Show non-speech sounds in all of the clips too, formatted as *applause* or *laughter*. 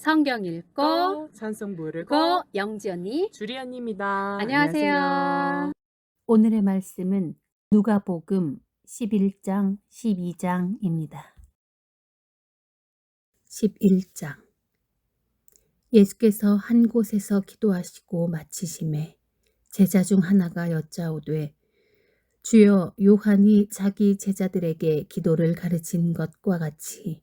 성경 읽고 찬송 부르고 고 영지 언니 주리 언니입니다. 안녕하세요. 오늘의 말씀은 누가복음 11장 12장입니다. 11장 예수께서 한 곳에서 기도하시고 마치심에 제자 중 하나가 여짜오되 주여 요한이 자기 제자들에게 기도를 가르친 것과 같이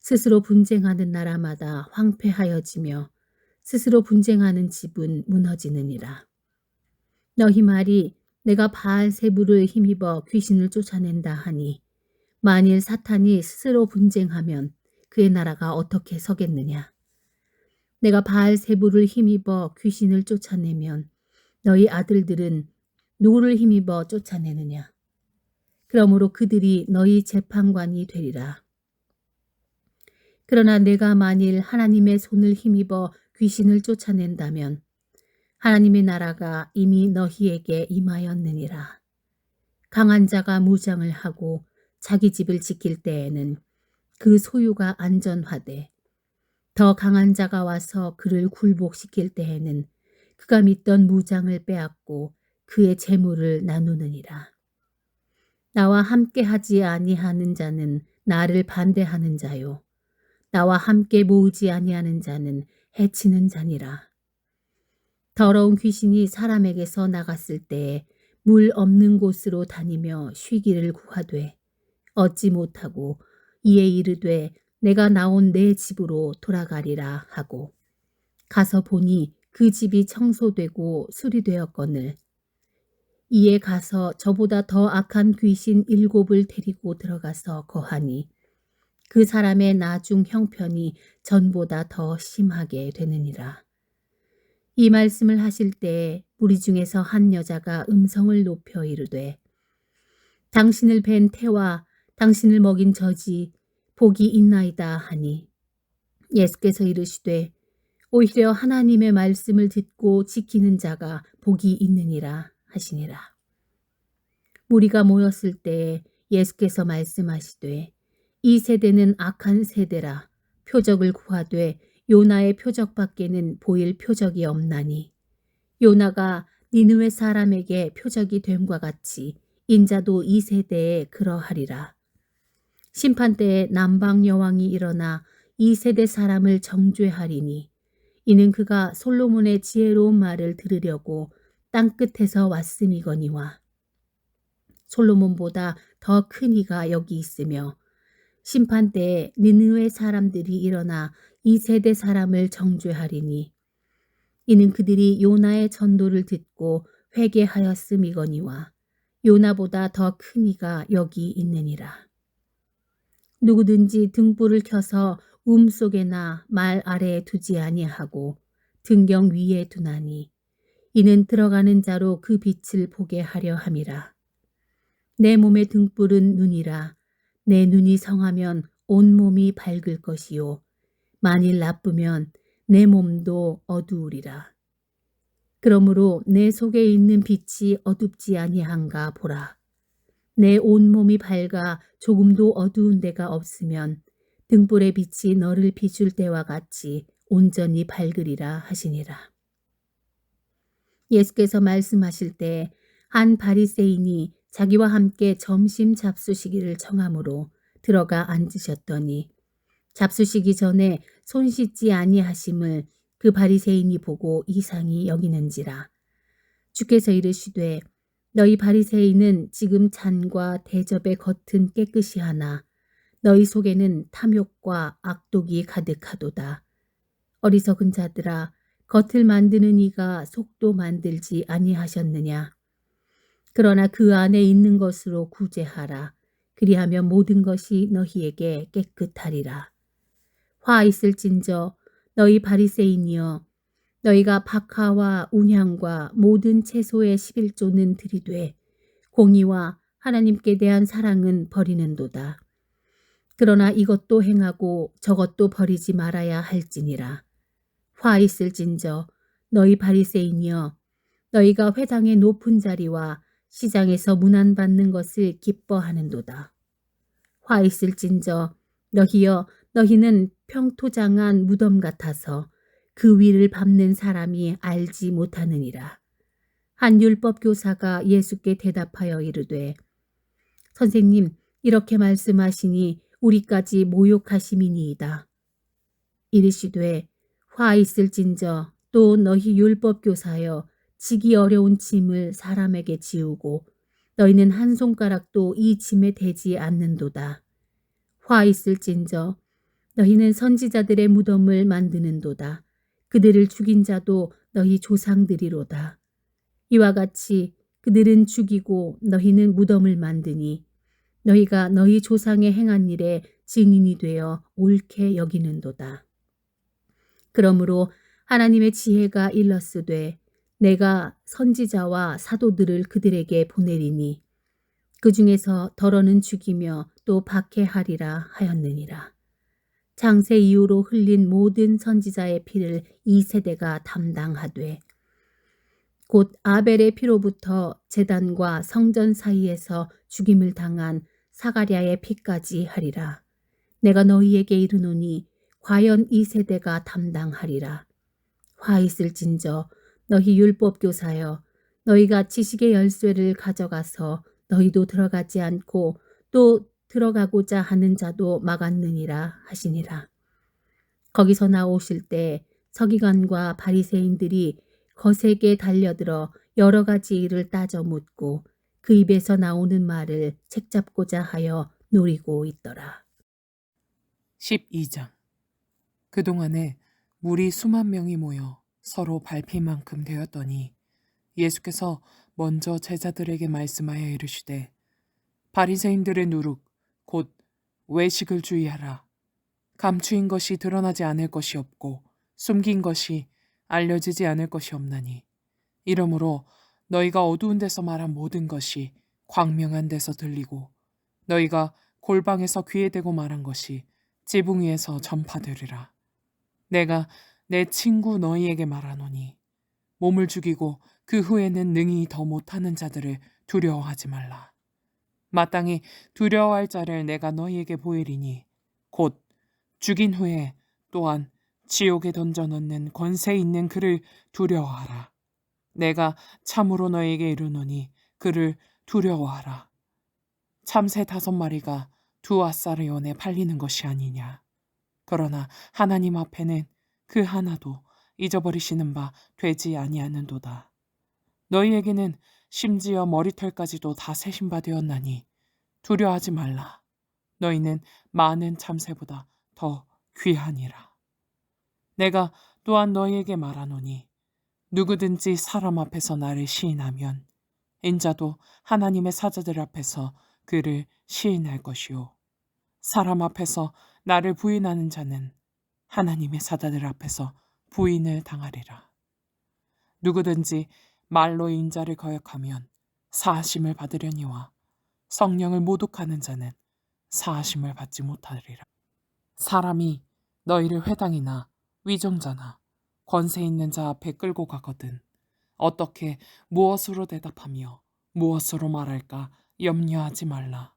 스스로 분쟁하는 나라마다 황폐하여지며 스스로 분쟁하는 집은 무너지느니라. 너희 말이 내가 바알 세부를 힘입어 귀신을 쫓아낸다 하니 만일 사탄이 스스로 분쟁하면 그의 나라가 어떻게 서겠느냐. 내가 바알 세부를 힘입어 귀신을 쫓아내면 너희 아들들은 누구를 힘입어 쫓아내느냐. 그러므로 그들이 너희 재판관이 되리라. 그러나 내가 만일 하나님의 손을 힘입어 귀신을 쫓아낸다면 하나님의 나라가 이미 너희에게 임하였느니라. 강한 자가 무장을 하고 자기 집을 지킬 때에는 그 소유가 안전하되 더 강한 자가 와서 그를 굴복시킬 때에는 그가 믿던 무장을 빼앗고 그의 재물을 나누느니라. 나와 함께 하지 아니하는 자는 나를 반대하는 자요. 나와 함께 모으지 아니하는 자는 해치는 자니라. 더러운 귀신이 사람에게서 나갔을 때에 물 없는 곳으로 다니며 쉬기를 구하되 얻지 못하고 이에 이르되 내가 나온 내 집으로 돌아가리라 하고 가서 보니 그 집이 청소되고 수리되었거늘 이에 가서 저보다 더 악한 귀신 일곱을 데리고 들어가서 거하니 그 사람의 나중 형편이 전보다 더 심하게 되느니라. 이 말씀을 하실 때 무리 중에서 한 여자가 음성을 높여 이르되 당신을 뵌 태와 당신을 먹인 저지 복이 있나이다 하니 예수께서 이르시되 오히려 하나님의 말씀을 듣고 지키는 자가 복이 있느니라 하시니라. 무리가 모였을 때 예수께서 말씀하시되 이 세대는 악한 세대라 표적을 구하되 요나의 표적 밖에는 보일 표적이 없나니 요나가 니느웨 사람에게 표적이 됨과 같이 인자도 이 세대에 그러하리라. 심판 때에 남방 여왕이 일어나 이 세대 사람을 정죄하리니 이는 그가 솔로몬의 지혜로운 말을 들으려고 땅 끝에서 왔음이거니와 솔로몬보다 더 큰 이가 여기 있으며 심판 때에 니느웨 사람들이 일어나 이 세대 사람을 정죄하리니 이는 그들이 요나의 전도를 듣고 회개하였음이거니와 요나보다 더 큰 이가 여기 있느니라. 누구든지 등불을 켜서 움 속에나 말 아래에 두지 아니하고 등경 위에 두나니 이는 들어가는 자로 그 빛을 보게 하려 함이라. 내 몸의 등불은 눈이라 내 눈이 성하면 온 몸이 밝을 것이요 만일 나쁘면 내 몸도 어두우리라. 그러므로 내 속에 있는 빛이 어둡지 아니한가 보라. 내 온몸이 밝아 조금도 어두운 데가 없으면 등불의 빛이 너를 비출 때와 같이 온전히 밝으리라 하시니라. 예수께서 말씀하실 때 한 바리새인이 자기와 함께 점심 잡수시기를 청함으로 들어가 앉으셨더니 잡수시기 전에 손 씻지 아니하심을 그 바리새인이 보고 이상히 여기는지라 주께서 이르시되 너희 바리새인은 지금 잔과 대접의 겉은 깨끗이 하나 너희 속에는 탐욕과 악독이 가득하도다. 어리석은 자들아 겉을 만드는 이가 속도 만들지 아니하셨느냐 그러나 그 안에 있는 것으로 구제하라 그리하면 모든 것이 너희에게 깨끗하리라 화 있을진저 너희 바리새인이여 너희가 박하와 운향과 모든 채소의 11조는 들이되 공의와 하나님께 대한 사랑은 버리는도다. 그러나 이것도 행하고 저것도 버리지 말아야 할지니라. 화 있을진저 너희 바리새인이여 너희가 회당의 높은 자리와 시장에서 문안받는 것을 기뻐하는도다. 화 있을진저 너희여 너희는 평토장한 무덤 같아서 그 위를 밟는 사람이 알지 못하느니라. 한 율법 교사가 예수께 대답하여 이르되 선생님 이렇게 말씀하시니 우리까지 모욕하심이니이다. 이르시되 화 있을진저 또 너희 율법 교사여 지기 어려운 짐을 사람에게 지우고 너희는 한 손가락도 이 짐에 대지 않는도다. 화 있을진저 너희는 선지자들의 무덤을 만드는도다. 그들을 죽인 자도 너희 조상들이로다. 이와 같이 그들은 죽이고 너희는 무덤을 만드니 너희가 너희 조상의 행한 일에 증인이 되어 옳게 여기는도다. 그러므로 하나님의 지혜가 일렀으되 내가 선지자와 사도들을 그들에게 보내리니 그 중에서 덜어는 죽이며 또 박해하리라 하였느니라. 장세 이후로 흘린 모든 선지자의 피를 이 세대가 담당하되 곧 아벨의 피로부터 제단과 성전 사이에서 죽임을 당한 사가랴의 피까지 하리라. 내가 너희에게 이르노니 과연 이 세대가 담당하리라. 화 있을진저 너희 율법 교사여 너희가 지식의 열쇠를 가져가서 너희도 들어가지 않고 또 들어가고자 하는 자도 막았느니라 하시니라. 거기서 나오실 때 서기관과 바리새인들이 거세게 달려들어 여러 가지 일을 따져 묻고 그 입에서 나오는 말을 책잡고자 하여 노리고 있더라. 12장 그동안에 물이 수만 명이 모여 서로 밟힐 만큼 되었더니 예수께서 먼저 제자들에게 말씀하여 이르시되 바리새인들의 누룩 곧 외식을 주의하라. 감추인 것이 드러나지 않을 것이 없고 숨긴 것이 알려지지 않을 것이 없나니. 이러므로 너희가 어두운 데서 말한 모든 것이 광명한 데서 들리고 너희가 골방에서 귀에 대고 말한 것이 지붕 위에서 전파되리라. 내가 내 친구 너희에게 말하노니 몸을 죽이고 그 후에는 능히 더 못하는 자들을 두려워하지 말라. 마땅히 두려워할 자를 내가 너희에게 보이리니 곧 죽인 후에 또한 지옥에 던져 넣는 권세 있는 그를 두려워하라. 내가 참으로 너에게 이르노니 그를 두려워하라. 참새 다섯 마리가 두 아사르온에 팔리는 것이 아니냐. 그러나 하나님 앞에는 그 하나도 잊어버리시는 바 되지 아니하는도다. 너희에게는 심지어 머리털까지도 다 세신 바 되었나니 두려워하지 말라. 너희는 많은 참새보다 더 귀하니라. 내가 또한 너희에게 말하노니 누구든지 사람 앞에서 나를 시인하면 인자도 하나님의 사자들 앞에서 그를 시인할 것이요 사람 앞에서 나를 부인하는 자는 하나님의 사자들 앞에서 부인을 당하리라. 누구든지 말로 인자를 거역하면 사하심을 받으려니와 성령을 모독하는 자는 사하심을 받지 못하리라. 사람이 너희를 회당이나 위정자나 권세 있는 자 앞에 끌고 가거든 어떻게 무엇으로 대답하며 무엇으로 말할까 염려하지 말라.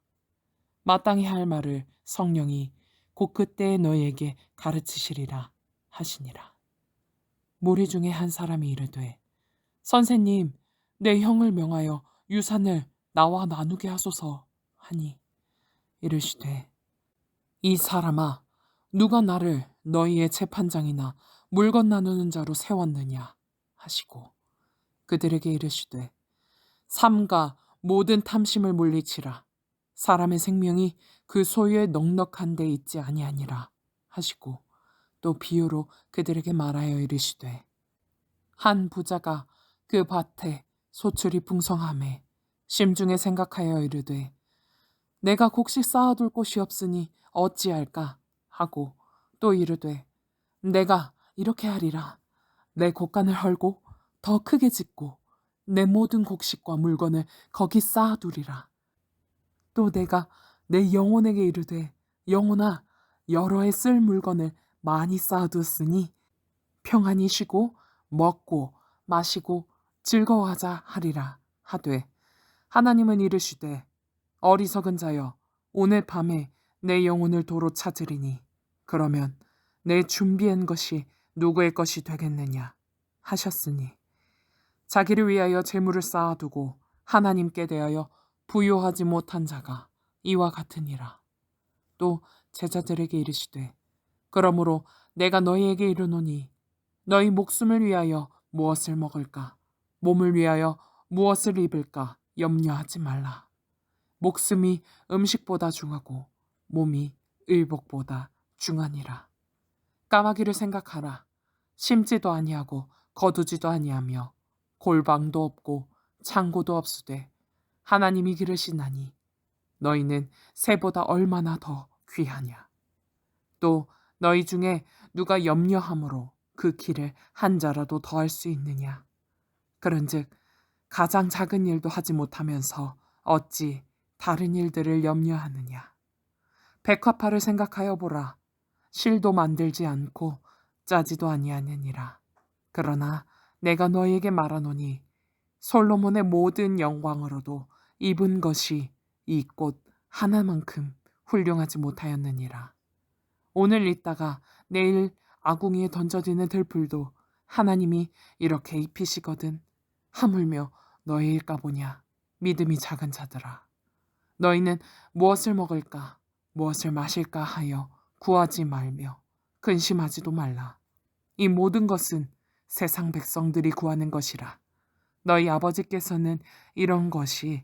마땅히 할 말을 성령이 곧 그때에 너희에게 가르치시리라 하시니라. 무리 중에 한 사람이 이르되 선생님 내 형을 명하여 유산을 나와 나누게 하소서 하니 이르시되 이 사람아 누가 나를 너희의 재판장이나 물건 나누는 자로 세웠느냐 하시고 그들에게 이르시되 삼가 모든 탐심을 물리치라 사람의 생명이 그 소유에 넉넉한 데 있지 아니하니라 하시고 또 비유로 그들에게 말하여 이르시되 한 부자가 그 밭에 소출이 풍성함에 심중에 생각하여 이르되 내가 곡식 쌓아둘 곳이 없으니 어찌할까? 하고 또 이르되 내가 이렇게 하리라. 내 곡간을 헐고 더 크게 짓고 내 모든 곡식과 물건을 거기 쌓아두리라. 또 내가 내 영혼에게 이르되 영혼아 여러 해쓸 물건을 많이 쌓아두었으니 평안히 쉬고 먹고 마시고 즐거워하자 하리라 하되 하나님은 이르시되 어리석은 자여 오늘 밤에 내 영혼을 도로 찾으리니 그러면 내 준비한 것이 누구의 것이 되겠느냐 하셨으니 자기를 위하여 재물을 쌓아두고 하나님께 대하여 부요하지 못한 자가 이와 같으니라 또 제자들에게 이르시되 그러므로 내가 너희에게 이르노니 너희 목숨을 위하여 무엇을 먹을까 몸을 위하여 무엇을 입을까 염려하지 말라 목숨이 음식보다 중하고 몸이 의복보다 중하니라. 까마귀를 생각하라. 심지도 아니하고 거두지도 아니하며 골방도 없고 창고도 없으되 하나님이 기르시나니 너희는 새보다 얼마나 더 귀하냐. 또 너희 중에 누가 염려함으로 그 길을 한 자라도 더할 수 있느냐. 그런즉 가장 작은 일도 하지 못하면서 어찌 다른 일들을 염려하느냐. 백화파를 생각하여 보라. 실도 만들지 않고 짜지도 아니하느니라. 그러나 내가 너희에게 말하노니 솔로몬의 모든 영광으로도 입은 것이 이 꽃 하나만큼 훌륭하지 못하였느니라. 오늘 있다가 내일 아궁이에 던져지는 들풀도 하나님이 이렇게 입히시거든 하물며 너희일까 보냐 믿음이 작은 자들아. 너희는 무엇을 먹을까, 무엇을 마실까 하여 구하지 말며 근심하지도 말라. 이 모든 것은 세상 백성들이 구하는 것이라. 너희 아버지께서는 이런 것이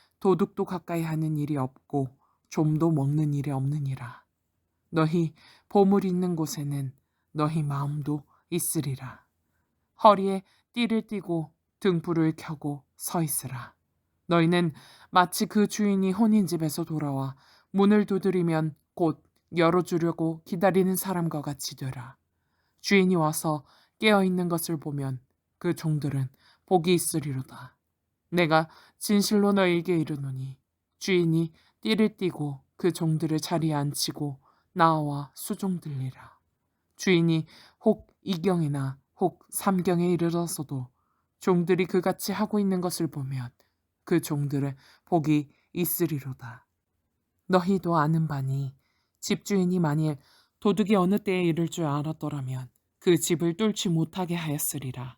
도둑도 가까이 하는 일이 없고 좀도 먹는 일이 없느니라. 너희 보물 있는 곳에는 너희 마음도 있으리라. 허리에 띠를 띠고 등불을 켜고 서 있으라. 너희는 마치 그 주인이 혼인집에서 돌아와 문을 두드리면 곧 열어주려고 기다리는 사람과 같이 되라. 주인이 와서 깨어 있는 것을 보면 그 종들은 복이 있으리로다. 내가 진실로 너희에게 이르노니 주인이 띠를 띠고 그 종들을 자리에 앉히고 나와 수종들리라. 주인이 혹 이경이나 혹 삼경에 이르러서도 종들이 그같이 하고 있는 것을 보면 그 종들의 복이 있으리로다. 너희도 아는 바니 집주인이 만일 도둑이 어느 때에 이를 줄 알았더라면 그 집을 뚫지 못하게 하였으리라.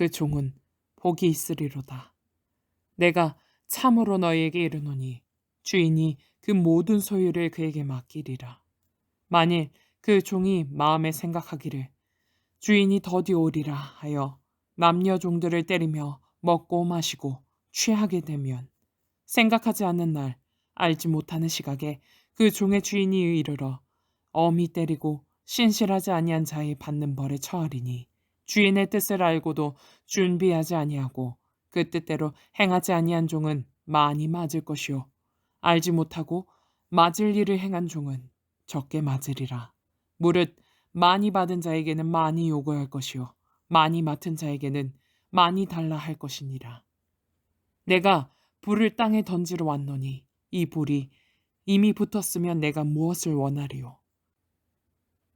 그 종은 복이 있으리로다. 내가 참으로 너희에게 이르노니 주인이 그 모든 소유를 그에게 맡기리라. 만일 그 종이 마음에 생각하기를 주인이 더디 오리라 하여 남녀 종들을 때리며 먹고 마시고 취하게 되면 생각하지 않는 날 알지 못하는 시각에 그 종의 주인이 이르러 엄히 때리고 신실하지 아니한 자의 받는 벌에 처하리니 주인의 뜻을 알고도 준비하지 아니하고 그 뜻대로 행하지 아니한 종은 많이 맞을 것이요 알지 못하고 맞을 일을 행한 종은 적게 맞으리라 무릇 많이 받은 자에게는 많이 요구할 것이요 많이 맡은 자에게는 많이 달라 할 것이니라. 내가 불을 땅에 던지러 왔노니 이 불이 이미 붙었으면 내가 무엇을 원하리요?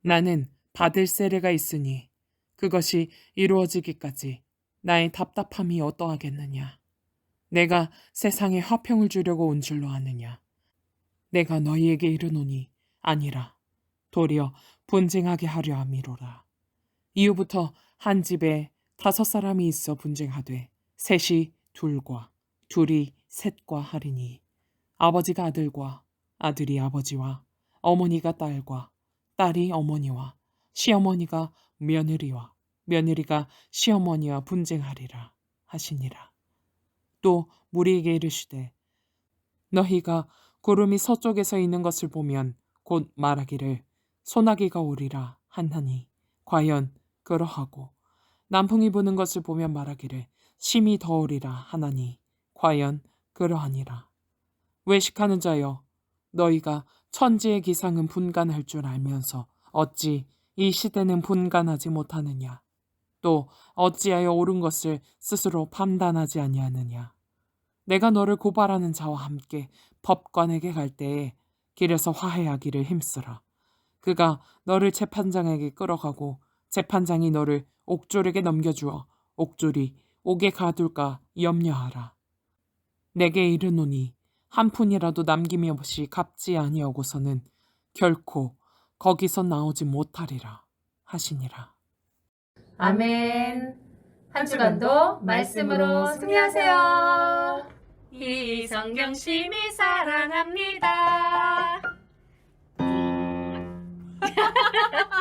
나는 받을 세례가 있으니 그것이 이루어지기까지 나의 답답함이 어떠하겠느냐? 내가 세상에 화평을 주려고 온 줄로 아느냐? 내가 너희에게 이르노니 아니라 도리어 분쟁하게 하려 함이로라. 이후부터 한 집에 다섯 사람이 있어 분쟁하되 셋이 둘과 둘이 셋과 하리니 아버지가 아들과 아들이 아버지와 어머니가 딸과 딸이 어머니와 시어머니가 며느리와 며느리가 시어머니와 분쟁하리라 하시니라. 또 무리에게 이르시되 너희가 구름이 서쪽에서 있는 것을 보면 곧 말하기를 소나기가 오리라 하나니 과연 그러하고 남풍이 부는 것을 보면 말하기를 심히 더우리라 하나니 과연 그러하니라 외식하는 자여 너희가 천지의 기상은 분간할 줄 알면서 어찌 이 시대는 분간하지 못하느냐 또 어찌하여 옳은 것을 스스로 판단하지 아니하느냐 내가 너를 고발하는 자와 함께 법관에게 갈 때에 길에서 화해하기를 힘쓰라 그가 너를 재판장에게 끌어가고 재판장이 너를 옥졸에게 넘겨주어 옥졸이 옥에 가둘까 염려하라. 내게 이르노니 한 푼이라도 남김이 없이 갚지 아니하고서는 결코 거기서 나오지 못하리라 하시니라. 아멘. 한 주간도 말씀으로 승리하세요. 이성경 심이 사랑합니다. *laughs*